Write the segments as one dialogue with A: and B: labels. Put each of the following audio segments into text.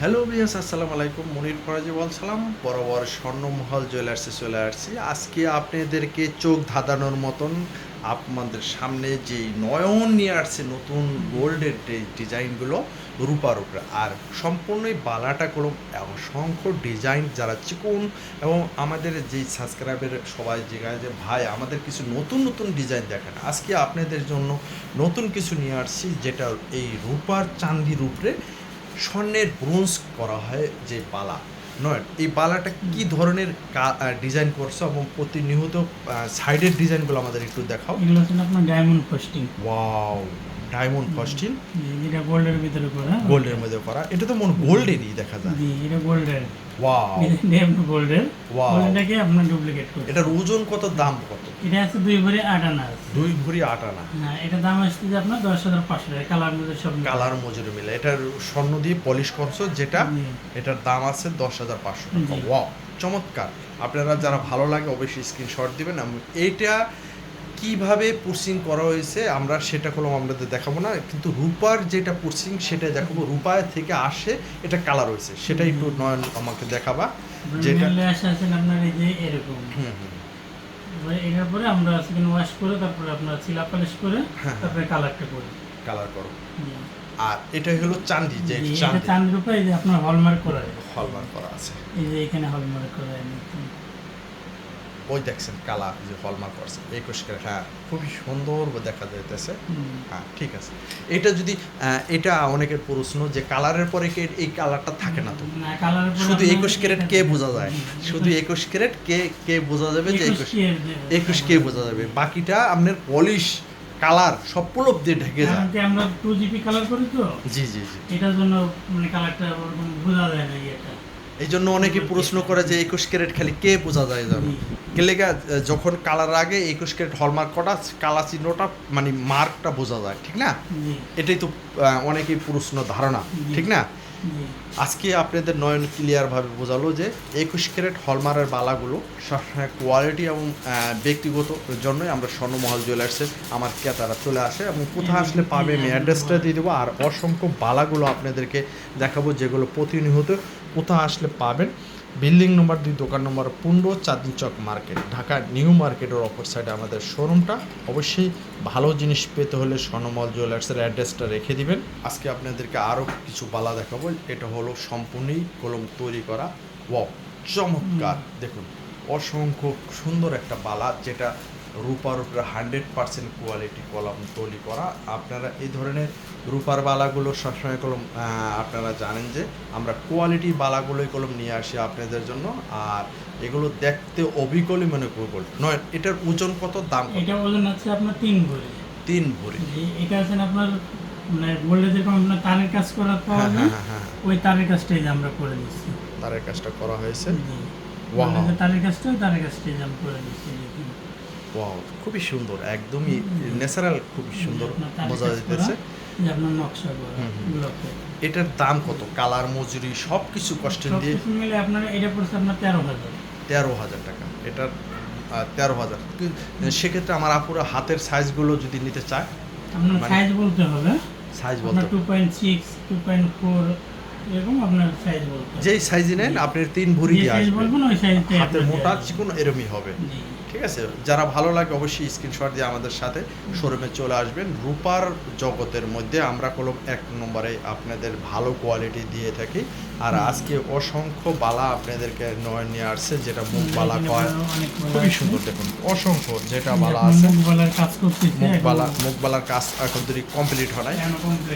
A: Hello বিয়াস আসসালামু আলাইকুম। মনির ফরাজি বল সালাম বরাবর স্বর্ণমহল জুয়েলার্সে চলে আসছি। আজকে আপনাদেরকে চোখ ধাঁধানোর মতন আপনাদের সামনে যে নয়ন নিয়ে আসছে, নতুন গোল্ডের ডিজাইনগুলো রূপার উপরে আর সম্পূর্ণই বালাটা কলম অসংখ্য ডিজাইন যারা চিকন এবং আমাদের যেই সাবস্ক্রাইবের সবাই জায়গায় যে, ভাই, আমাদের কিছু নতুন নতুন ডিজাইন দেখেন। আজকে আপনাদের জন্য নতুন কিছু নিয়ে আসছি, যেটা এই রূপার চান্দির উপরে স্বর্ণের ব্রোঞ্জ করা হয় যে বালা। নয় এই বালাটা কি ধরনের ডিজাইন করছ এবং প্রতিনিহত সাইডের ডিজাইনগুলো আমাদের একটু দেখাও।
B: এগুলো হচ্ছে আপনার diamond fasting
A: wow diamond fasting
B: এটা গোল্ডের ভিতরে করা।
A: গোল্ডের মধ্যে করা। এটা তো মনে গোল্ডেরই দেখা যায়।
B: জি এটা গোল্ডের।
A: ওয়াও।
B: গোল্ডের।
A: Wow.
B: গোল্ডটাকে আপনার ডুপ্লিকেট করে
A: এটার ওজন কত দাম কত?
B: এটা আছে দুই ভরি আট আনা
A: দুই ভরি আট আনা
B: হ্যাঁ এটা দাম আসছে যে আপনার দশ হাজার পাঁচশো টাকা। কালার মধ্যে সব।
A: কালার মজুরি মিলে। এটার স্বর্ণ দিয়ে পলিশ করছ যেটা। এটার দাম আছে দশ হাজার পাঁচশো টাকা। ওয়াও চমৎকার। আপনারা যারা ভালো লাগে অবশ্যই স্ক্রিনশট দিবেন। আমি এইটা কীভাবে পুরসিং করা হয়েছে আমরা সেটা কোনো আমাদের দেখাবো না। কিন্তু রূপার যেটা পুরসিং সেটা দেখাবো রূপায় থেকে আসে এটা কালার হয়েছে। সেটা একটু নয়ন আমাকে দেখাবা। যেটা
B: আসে আছেন আপনার এই যে এরকম।
A: হুম হুম।
B: এটার পরে আমরা সেখানে ওয়াশ করে তারপরে আপনার চিলা পালিশ করে
A: হ্যাঁ।
B: তারপরে কালারটা করি।
A: কালার করো। আর এটা হলো চান্দি যে চান্দি
B: চাঁদের উপরে এই যে আপনার হলমার্ক করা
A: হলমার্ক করা আছে।
B: এই যে এখানে হলমার্ক করা হয়।
A: ওই দেখছেন কালার যে হলমার্ক করছে একুশ ক্যারেট হ্যাঁ খুবই সুন্দর দেখা যাইতেছে। হ্যাঁ ঠিক আছে। এটা যদি এটা অনেকের প্রশ্ন যে কালারের পরে কি এই কালারটা থাকে না তো? শুধু একুশ ক্যারেট কে বোঝা যায়? শুধু একুশ ক্যারেট কে কে বোঝা যাবে যে
B: একুশ
A: একুশ
B: কি
A: বোঝা যাবে। বাকিটা আপনার পলিশ কালার সব দিয়ে ঢেকে যায়।
B: আমরা টু কালার করি তো?
A: জি জি জি।
B: এটার জন্য মানে কালারটা বোঝা যায় না এটা
A: এই জন্য অনেকে প্রশ্ন করে যে একুশ ক্যারেট খালি কে বোঝা যায় জানো কেলেগা যখন কালার আগে একুশ ক্যারেট হলমার্ক কটা কালা চিহ্নটা মানে মার্কটা বোঝা যায় ঠিক না? এটাই তো আহ, অনেকেই প্রশ্ন ধারণা ঠিক না? আজকে আপনাদের নয়ন ক্লিয়ারভাবে বোঝালো যে একুশ ক্যারেট হলমারের বালাগুলো সবসময় কোয়ালিটি এবং ব্যক্তিগত জন্যই আমরা স্বর্ণমহল জুয়েলার্সে আমার ক্রেতারা চলে আসে এবং কোথায় আসলে পাবে আমি অ্যাড্রেসটা দিয়ে দেবো। আর অসংখ্য বালাগুলো আপনাদেরকে দেখাবো যেগুলো প্রতিনিয়ত কোথায় আসলে পাবেন? বিল্ডিং নম্বর দুই, দোকান নম্বর পনেরো, চাঁদনি চক মার্কেট। ঢাকা নিউ মার্কেটের অপর সাইডে আমাদের শোরুমটা। অবশ্যই ভালো জিনিস পেতে হলে স্বর্ণমল জুয়েলার্সের অ্যাড্রেসটা রেখে দিবেন। আজকে আপনাদেরকে আরও কিছু বালা দেখাবো। এটা হলো সম্পূর্ণই কলম তৈরি করা ওয়াও চমৎকার। দেখুন, অসংখ্য সুন্দর একটা বালা যেটা রূপার উপরে হান্ড্রেড পার্সেন্ট কোয়ালিটি কলম তৈরি করা। আপনারা এই ধরনের রূপার বালাগুলো সবসময় কলম আপনারা জানেন যে আমরা কোয়ালিটি বালাগুলোই কলম নিয়ে আসি আপনাদের জন্য। আর এগুলো দেখতে অবিকলই মনে করব নয় এটার ওজন কত দাম
B: এটা ওজন আছে আপনার তিন ভরি।
A: তিন ভরি।
B: এটা আছে আপনার মানে গোল্ডে যেরকম আপনার তারের কাজ
A: হ্যাঁ হ্যাঁ হ্যাঁ হ্যাঁ।
B: ওই তারের কাজটাই যে আমরা করে দিচ্ছি
A: তারের কাজটা করা হয়েছে।
B: যে তারের কাজটা তারের কাজটাই যে আমরা করে দিচ্ছি।
A: ওয়াও খুবই সুন্দর একদমই ন্যাচারাল খুবই সুন্দর হুম।
B: ব্লকে
A: এটার দাম কত? কালার মজুরি সব কিছু কষ্ট দিয়ে
B: মিলে আপনার এটা পড়ছে আপনার তেরো হাজার।
A: তেরো হাজার টাকা। এটার তেরো হাজার। সেক্ষেত্রে আমার আপুরা হাতের সাইজগুলো যদি নিতে চায়
B: আপনার
A: মানে-
B: সাইজ বলতে হবে।
A: সাইজ বলতে
B: two point six two point four এরকম আপনার সাইজ বলতে
A: যেই সাইজ নেন আপনি তিন ভরি
B: যে
A: দিয়ে আসবে হাতের মোটা চিকন এরমই হবে। ঠিক আছে? যারা ভালো লাগে অবশ্যই স্ক্রিনশট দিয়ে আমাদের সাথে শোরুমে চলে আসবেন। রূপার জগতের মধ্যে আমরা কলম এক নম্বরে আপনাদের ভালো কোয়ালিটি দিয়ে থাকি। আর আজকে অসংখ্য বালা আপনাদেরকে নয় নিয়ে আসছে যেটা মুখ বালা কয় খুবই সুন্দর দেখুন অসংখ্য যেটা বালা আছে।
B: কাজ
A: মুখ বালা মুখ বালার কাজ এখন যদি কমপ্লিট হয় নাই।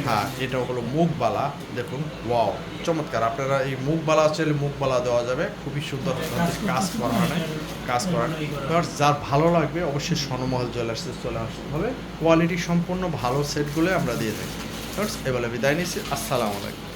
A: হ্যাঁ এটা হলো মুখ বালা দেখুন ওয়াও চমৎকার। আপনারা এই মুখ বালা চাইলে মুখ বালা দেওয়া যাবে। খুবই সুন্দর কাজ করা হয় কাজ করা যার ভালো লাগবে অবশ্যই স্বর্ণমহল জুয়েলার্সে চলে আসতে হবে। কোয়ালিটি সম্পূর্ণ ভালো সেটগুলো আমরা দিয়ে থাকি। এবারে বিদায় নিচ্ছি। আসসালামু আলাইকুম।